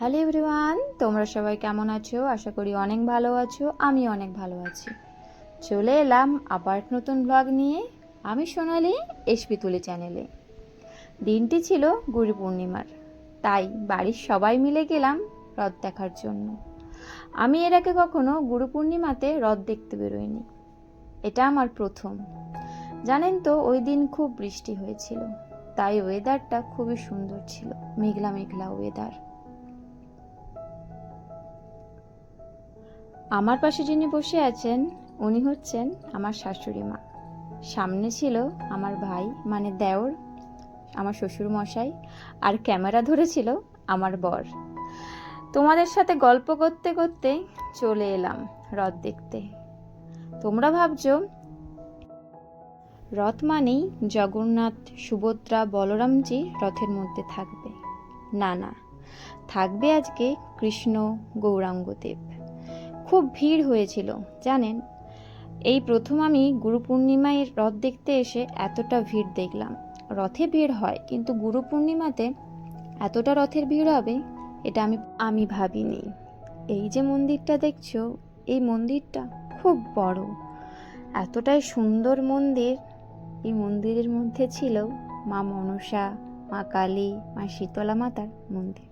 Hello everyone, তোমরা সবাই কেমন আছো? আশা করি অনেক ভালো আছো আমি অনেক ভালো আছি। চলে এলাম আবার নতুন ব্লগ নিয়ে। আমি সোনালি এসপি তুলি চ্যানেলে দিনটি ছিল গুরু পূর্ণিমার, তাই বাড়ির সবাই মিলে গেলাম রথ দেখার জন্য। আমি এর আগে কখনো গুরু পূর্ণিমাতে রথ দেখতে বেরোইনি। এটা আমার প্রথম। জানেন তো, ওই দিন খুব বৃষ্টি হয়েছিল, তাই ওয়েদারটা খুবই সুন্দর ছিল, মেঘলা মেঘলা ওয়েদার আমার পাশে যিনি বসে আছেন, উনি হচ্ছেন আমার শাশুড়ি মা। সামনে ছিল আমার ভাই মানে দেওর, আমার শ্বশুর মশাই, আর ক্যামেরা ধরেছিল আমার বর। তোমাদের সাথে গল্প করতে করতে চলে এলাম রথ দেখতে। তোমরা ভাবছ, রথ মানেই জগন্নাথ, সুভদ্রা, বলরামজি রথের মধ্যে থাকবে। না না, থাকবে আজকে কৃষ্ণ গৌরাঙ্গদেব। খুব ভিড় হয়েছিল, জানেন? এই প্রথম আমি গুরু পূর্ণিমায় রথ দেখতে এসে এতটা ভিড় দেখলাম। রথে ভিড় হয়, কিন্তু গুরু পূর্ণিমাতে এতটা রথের ভিড় হবে, এটা আমি আমি ভাবিনি। এই যে মন্দিরটা দেখছ, এই মন্দিরটা খুব বড়। এতটাই সুন্দর মন্দির, এই মন্দিরের মধ্যে ছিল মা মনসা, মা কালী, মা শীতলা মাতার মন্দির।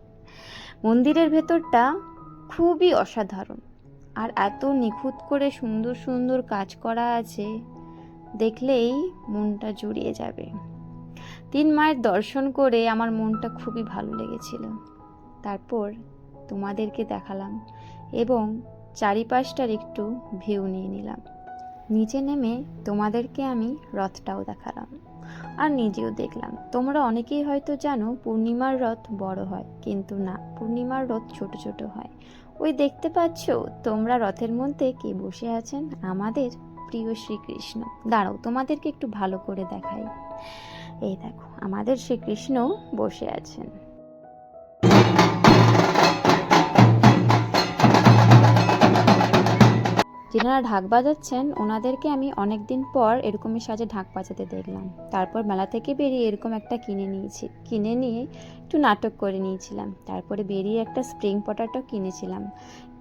মন্দিরের ভেতরটা খুবই অসাধারণ। আর এত নিখুঁত করে সুন্দর সুন্দর কাজ করা আছে, দেখলেই মনটা জুড়িয়ে যাবে। তিন মায়ের দর্শন করে আমার মনটা খুবই ভালো লেগেছিল। তারপর তোমাদেরকে দেখালাম এবং চারিপাশটার একটু ভিউ নিয়ে নিলাম। নিচে নেমে তোমাদেরকে আমি রথটাও দেখালাম আর নিজেও দেখলাম। তোমরা অনেকেই হয়তো জানো, পূর্ণিমার রথ বড় হয়, কিন্তু না, পূর্ণিমার রথ ছোট ছোট হয়। ওই দেখতে পাচ্ছ, তোমরা রথের মধ্যে কে বসে আছেন? আমাদের প্রিয় শ্রীকৃষ্ণ। দাঁড়াও, তোমাদেরকে একটু ভালো করে দেখাই। এই দেখো, আমাদের শ্রীকৃষ্ণ বসে আছেন। যিনারা ঢাক বাজাচ্ছেন, ওনাদেরকে আমি অনেক দিন পর এরকমই সাজে ঢাক বাজাতে দেখলাম। তারপর মেলা থেকে বেরিয়ে এরকম একটা কিনে নিয়েছি, কিনে নিয়ে একটু নাটক করে নিয়েছিলাম। তারপরে বেরিয়ে একটা স্প্রিং পটাটো কিনেছিলাম।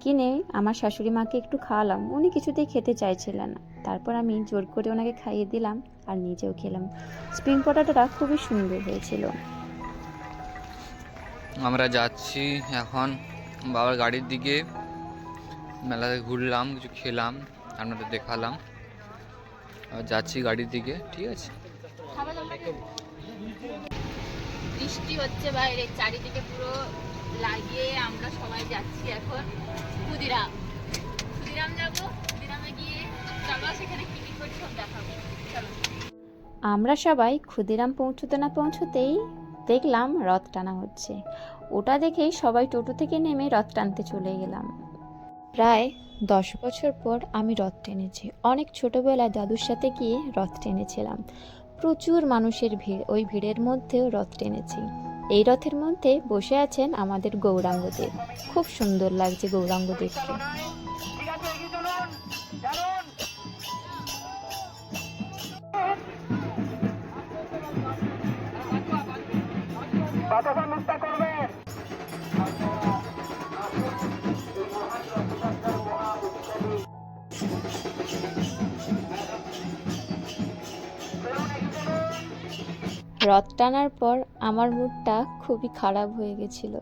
কিনে আমার শাশুড়ি মাকে একটু খাওয়ালাম, উনি কিছুতেই খেতে চাইছিলেন না। তারপর আমি জোর করে ওনাকে খাইয়ে দিলাম আর নিজেও খেলাম। স্প্রিং পটাটোটা খুবই সুন্দর হয়েছিল। আমরা যাচ্ছি এখন বাবার গাড়ির দিকে। মেলাতে ঘুরলাম কিছু খেলাম আপনাদের দেখালাম। আর যাচ্ছি গাড়ির দিকে ঠিক আছে? বৃষ্টি হচ্ছে বাইরে চারিদিকে পুরো লাগিয়ে আমরা সবাই যাচ্ছি এখন ক্ষুদিরাম। ক্ষুদিরাম যাব ক্ষুদিরামে গিয়ে চলো সেখানে কি কি করি সব দেখাবো। চলো। আমরা সবাই ক্ষুদিরাম পৌঁছতে না পৌঁছতেই দেখলাম রথ টানা হচ্ছে। ওটা দেখেই সবাই টোটো থেকে নেমে রথ টানতে চলে গেলাম। প্রায় দশ বছর পর আমি রথ টেনেছি। অনেক ছোটবেলায় দাদুর সাথে গিয়ে রথ টেনেছিলাম। প্রচুর মানুষের ভিড়, ওই ভিড়ের মধ্যেও রথ টেনেছি। এই রথের মধ্যে বসে আছেন আমাদের গৌরাঙ্গদেব খুব সুন্দর লাগছে গৌরাঙ্গদেবকে রথ টানার পর আমার মুডটা খুবই খারাপ হয়ে গেছিল।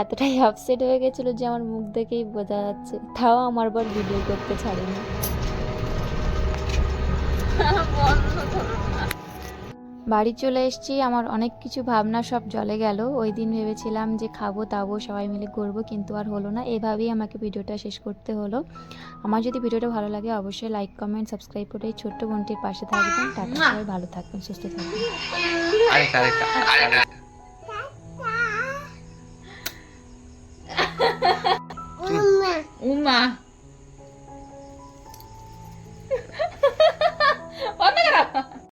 এতটাই আপসেট হয়ে গেছিল যে আমার মুখ দেখেই বোঝা যাচ্ছে, তাও আমার বার ভিডিও করতে ছাড়েনি। বাড়ি চলে এসছি আমার অনেক কিছু ভাবনা সব জলে গেল। ওই দিন ভেবেছিলাম যে খাব দাবো সবাই মিলে করব কিন্তু আর হলো না। এভাবেই আমাকে ভিডিওটা শেষ করতে হলো। আমার যদি ভিডিওটা ভালো লাগে অবশ্যই লাইক কমেন্ট সাবস্ক্রাইব করে এই ছোট্ট বোনটির পাশে থাকবেন। টাকা সবাই ভালো থাকবেন সুস্থ থাকবেন। উমা